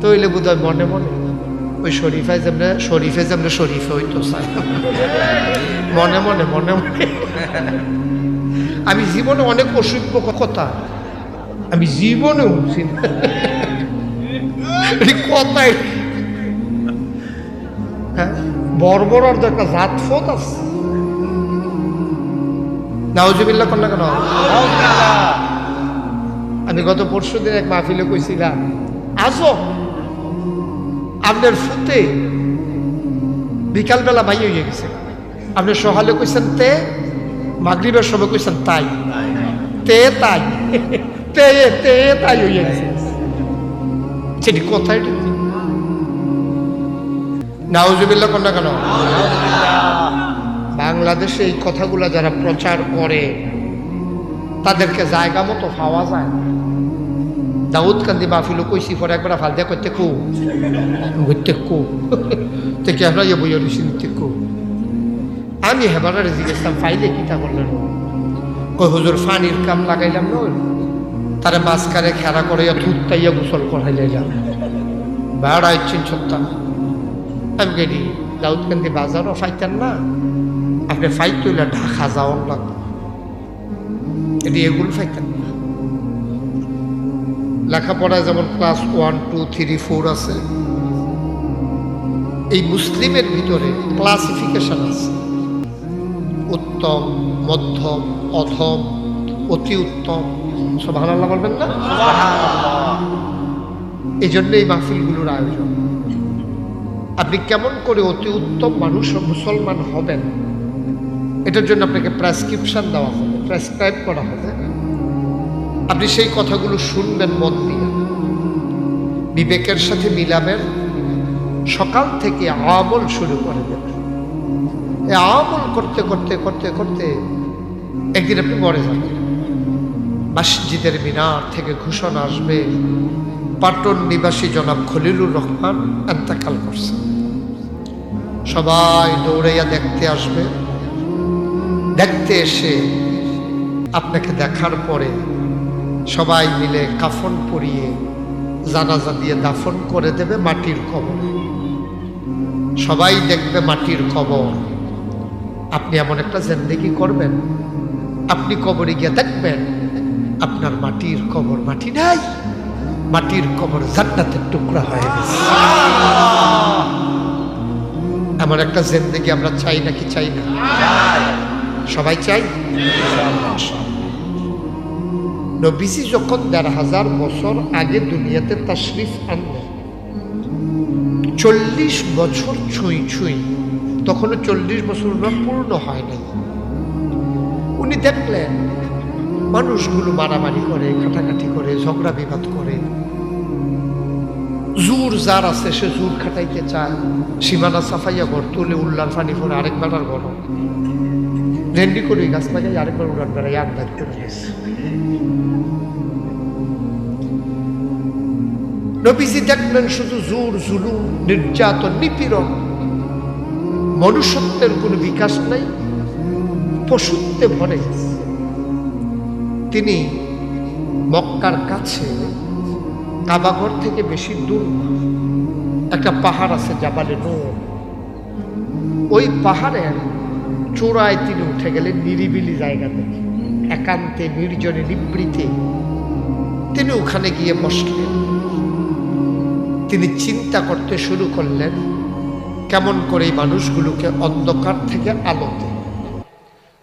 তৈলে বোধ হয় মনে মনে। ওই শরীফায় যেমন শরীফে যেমন শরীফে হইতো মনে মনে মনে মনে। আমি জীবনে অনেক অসভ্য কথা। আমি জীবনে উঠছি কথাই। হ্যাঁ? বর্বরার তো একটা জাত ফোত আছে। নাউজুবিল্লাহ কন্যা কেন? আমি গত পরশু দিন এক মাহফিলে কইছিলাম আসো আপনার ফুতে বিকালবেলা মাই হয়ে গেছে। আপনি সকালে কইছেন তে, মাগরিবের সময় কইছেন তাই। তে তাই। তে তে তাই হয়ে গেছে। সেটি কোথায় নাউজুবিল্লাহ কন্যা কেন? বাংলাদেশে এই কথাগুলো যারা প্রচার করে, তাদেরকে জায়গা মতো পাওয়া যায় না। দাউদ কান্দি মাহফিলও কইছি পরে একবার ফাল দিয়া করতে কু। করতে কু। থেকে আমরা ইয়ে বইয়া রুচি নিতে কু। আমি হেবারে জিজ্ঞেসাম ফাইলে কিতা করলেন ওই হুজুর ফানির কাম লাগাইলাম না। ওই। তারে মাঝখানে খেলা করে থুত্তাইয়া গোসল করাই লাইলাম বেড়া ইচ্ছেন সত্তা আমি গেলি দাউদকান্দি বাজারও ফাইতেন না। আপনি ফাইট তুইলে ঢাকা যাওয়ার লাগবে। এটি এগুলো ফাইতেন না লেখাপড়ায় যেমন class one, two, three, four আছে। এই মুসলিমের ভিতরে ক্লাসিফিকেশন আছে। উত্তম, মধ্যম, অধম, অতি উত্তম। সব ভালো বলবেন না? এই জন্য এই মাহফিলগুলোর আয়োজন। আপনি কেমন করে অতি উত্তম মানুষ মুসলমান হবেন, এটার জন্য আপনাকে প্রেসক্রিপশন দেওয়া হবে, প্রেসক্রাইব করা হবে। আপনি সেই কথাগুলো শুনবেন মন দিয়ে। বিবেকের সাথে মিলাবেন। সকাল থেকে আমল শুরু করে দেবেন। আমল করতে করতে করতে করতে একদিন আপনি মরে যাবেন। মসজিদের মিনার থেকে ঘোষণা আসবে, পাটন নিবাসী জনাব খলিলুর রহমান এন্তেকাল করছে। সবাই দৌড়াইয়া দেখতে আসবে। দেখতে এসে আপনাকে দেখার পরে সবাই মিলে কাফন পরিয়ে জানাজা দিয়ে দাফন করে দেবে মাটির কবর। সবাই দেখবে মাটির কবর। আপনি এমন একটা জেন্দেগি করবেন। আপনি কবরে গিয়ে দেখবেন, আপনার মাটির কবর মাটি নাই। মাটির কবর জান্নাতের টুকরা হয়ে গেছে। এমন একটা জেন্দেগি আমরা চাই নাকি চাই না? সবাই চাই? নবীজি যখন দেড় হাজার বছর আগে দুনিয়াতে তাশরিফ আনলেন, চল্লিশ বছর ছুঁই ছুঁই, তখনও চল্লিশ বছর ওনার পূর্ণ হয় নাই। উনি দেখলেন মানুষগুলো মারামারি করে কাটাকাটি করে, ঝগড়া বিবাদ করে। জোর যার আছে, সে জোর খাটাইতে চায়। সীমানা সাফাইয়া ঘর তুলে উল্লার ফানি করে আরেকবার আর ঘর রেন্ডি করে গাছ লাগাই আরেকবার উড়ান বেড়াই আন্দাজ করে নবীজি দেখলেন শুধু জোর, জুলুম, নির্যাতন, নিপীড়ন। মনুষ্যত্বের কোনো বিকাশ নাই, পশুত্বে ভরে তিনি মক্কার কাছে কাবাঘর থেকে বেশি দূর একটা পাহাড় আছে জাবালে নূর। ওই পাহাড়ের চূড়ায় তিনি উঠে গেলেন নিরিবিলি জায়গা থেকে একান্তে নির্জনে নিবৃতে। তিনি ওখানে গিয়ে বসলেন। তিনি চিন্তা করতে শুরু করলেন, কেমন করে এই মানুষগুলোকে অন্ধকার থেকে আলোতে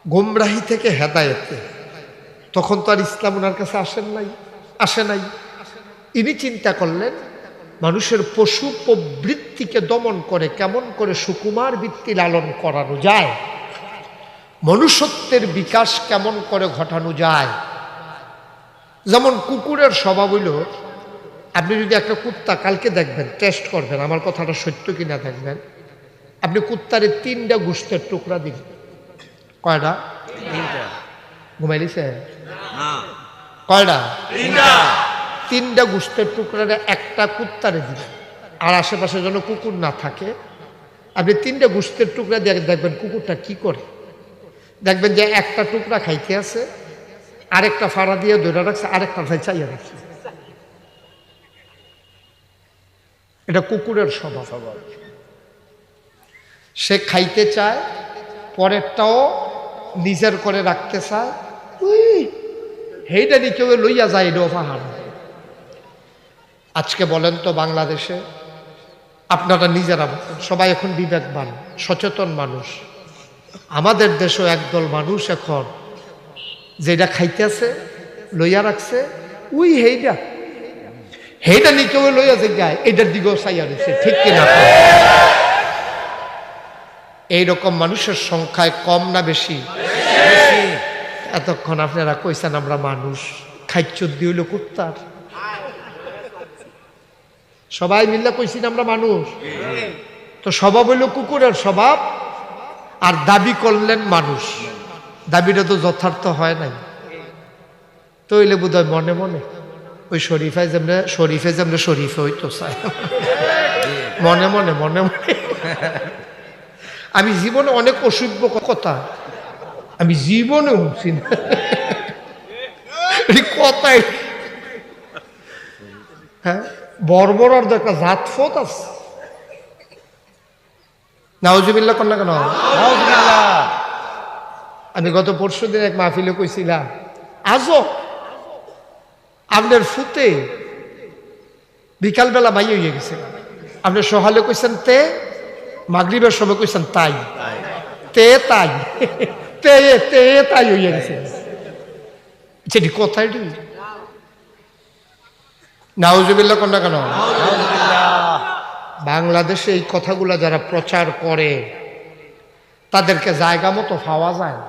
গোমরাহি থেকে হেদায়েতে তখন তো আর ইসলাম ওনার কাছে আসেন নাই, আসে নাই। ইনি চিন্তা করলেন, মানুষের পশু প্রবৃত্তিকে দমন করে কেমন করে সুকুমার বৃত্তি লালন করানো যায়। মনুষ্যত্বের বিকাশ কেমন করে ঘটানো যায়? যেমন কুকুরের স্বভাব হইল আপনি যদি একটা কুত্তা কালকে দেখবেন টেস্ট করবেন আমার কথাটা সত্য কিনা দেখবেন আপনি কুত্তারে তিনটা গুস্তের টুকরা দিন কয়টা? ঘুমাইলিছে কয়টা? তিনটা। গুস্তের টুকরারে একটা কুত্তারে দিবেন। আর আশেপাশে যেন কুকুর না থাকে আপনি তিনটা গুস্তের টুকরা দিয়ে দেখবেন কুকুরটা কি করে? দেখবেন যে একটা টুকরা খাইতে আছে আরেকটা ফাড়া দিয়ে ধরে রাখছে আরেকটা ভাই চাইয়া রাখছে। এটা কুকুরের স্বভাব। সে খাইতে চায় পরেরটাও নিজের করে রাখতে চায়। উই, হেইটা নি কেউ লইয়া যায় এটাও পাহাড়। আজকে বলেন তো বাংলাদেশে আপনারা নিজেরা সবাই এখন বিবেকবান সচেতন মানুষ। আমাদের দেশও একদল মানুষ এখন যেটা খাইতেছে লইয়া রাখছে উই হেইটা হেইটা নি কেউ লইয়া যে গায় এটার দিকেও চাইয়া রয়েছে ঠিক কিনা এইরকম মানুষের সংখ্যায় কম না বেশি? এতক্ষণ আপনারা কইছেন আমরা মানুষ খাইচ্য দিল কুত্তার। সবাই মিল্লা কইছি না আমরা মানুষ? তো স্বভাব হইল কুকুরের স্বভাব আর দাবি করলেন মানুষ। দাবিটা তো যথার্থ হয় নাই। তো হইলে বোধ হয় মনে মনে, ওই শরীফায় যেমন, শরীফে যেমন শরীফে হইতো চাই মনে মনে মনে মনে। আমি জীবনে অনেক অসভ্য কথা, আমি জীবনে শুনছি না। কথাই। হ্যাঁ তো একটা জাতফত আছে। নাউজুবিল্লা কন্যা কেন? আমি গত পরশু দিন এক মাহফিলে কইছিলাম আজও আপনার ফুতে বিকালবেলা মাই হয়ে গেছে। আপনি সকালে কইছেন তে। মাগরিবের সময় কইছেন তাই। তে তাই। তে তে তাই হইয়া গেছে। সেটি কোথায় রে নাউজুবিল্লা কন্যা কেন? বাংলাদেশে এই কথাগুলো যারা প্রচার করে, তাদেরকে জায়গা মতো পাওয়া যায় না।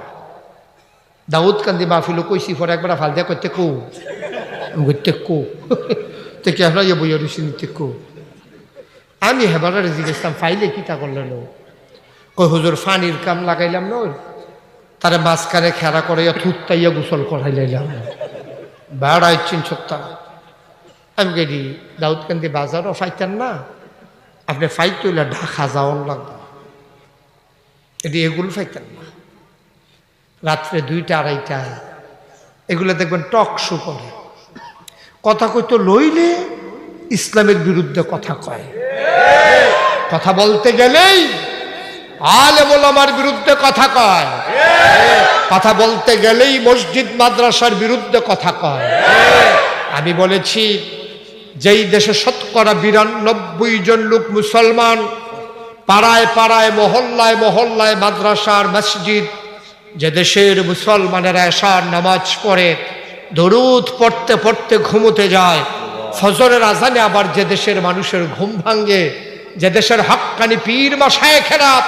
দাউদ কান্দি মাহফিল কইছি পরে একবার ফাল দিয়া করতে কো। করতে কো। তে কে আমরা ইয়ে বইয়া রুচি নিতে কো। আমি হেবারে জিজ্ঞেসলাম ফাইলে কি তা করলেন? কই, হুজুর, ফানির কাম লাগাইলাম না তারা মাঝখানে খেরা করে থুত্তাইয়া গোসল করাই লাইলাম। বেড়াই চিন সত্তা আমি গেলি দাউদকান্দি বাজারও ফাইতেন না। আপনি ফাইট তৈলে ঢাকা যাওয়ার লাগবে। এটি এগুলো ফাইতেন না। রাত্রে দুইটা আড়াইটায় এগুলো দেখবেন টক শো করে। কথা কইতো লইলে ইসলামের বিরুদ্ধে কথা কয়। কথা বলতে গেলেই আমার বিরুদ্ধে কথা কয়। কথা বলতে গেলেই মসজিদ, মাদ্রাসার বিরুদ্ধে কথা কয়। আমি বলেছি যেই দেশে শতকরা বিরানব্বই জন লোক মুসলমান, পাড়ায় পাড়ায়, মহল্লায় মহল্লায় মাদ্রাসার মসজিদ, যে দেশের মুসলমানেরা এশার নামাজ পড়ে, দরুদ পড়তে পড়তে ঘুমোতে যায়, ফজরের আজানে আবার যে দেশের মানুষের ঘুম ভাঙ্গে যে দেশের হাক্কানি পীর মাসায় খেরাপ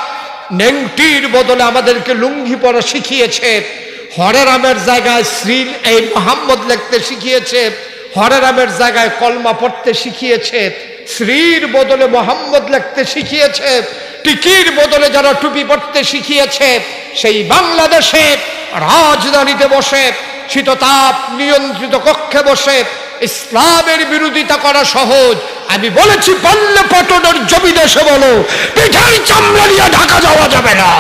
নেংটির বদলে আমাদেরকে লুঙ্গি পরা শিখিয়েছে হরে রামের জায়গায় শ্রী এই মোহাম্মদ লিখতে শিখিয়েছে হরে রামের জায়গায় কলমা পড়তে শিখিয়েছে শ্রীর বদলে মোহাম্মদ লিখতে শিখিয়েছে, টিকির বদলে যারা টুপি পড়তে শিখিয়েছে, সেই বাংলাদেশে রাজধানীতে বসে, শীততাপ নিয়ন্ত্রিত কক্ষে বসে, ইসলামের বিরোধিতা করা সহজ। আমি বলেছি পাল্লে পটনের জমি দেশে বলো পিঠাই চামড়া নিয়ে ঢাকা যাওয়া যাবে না।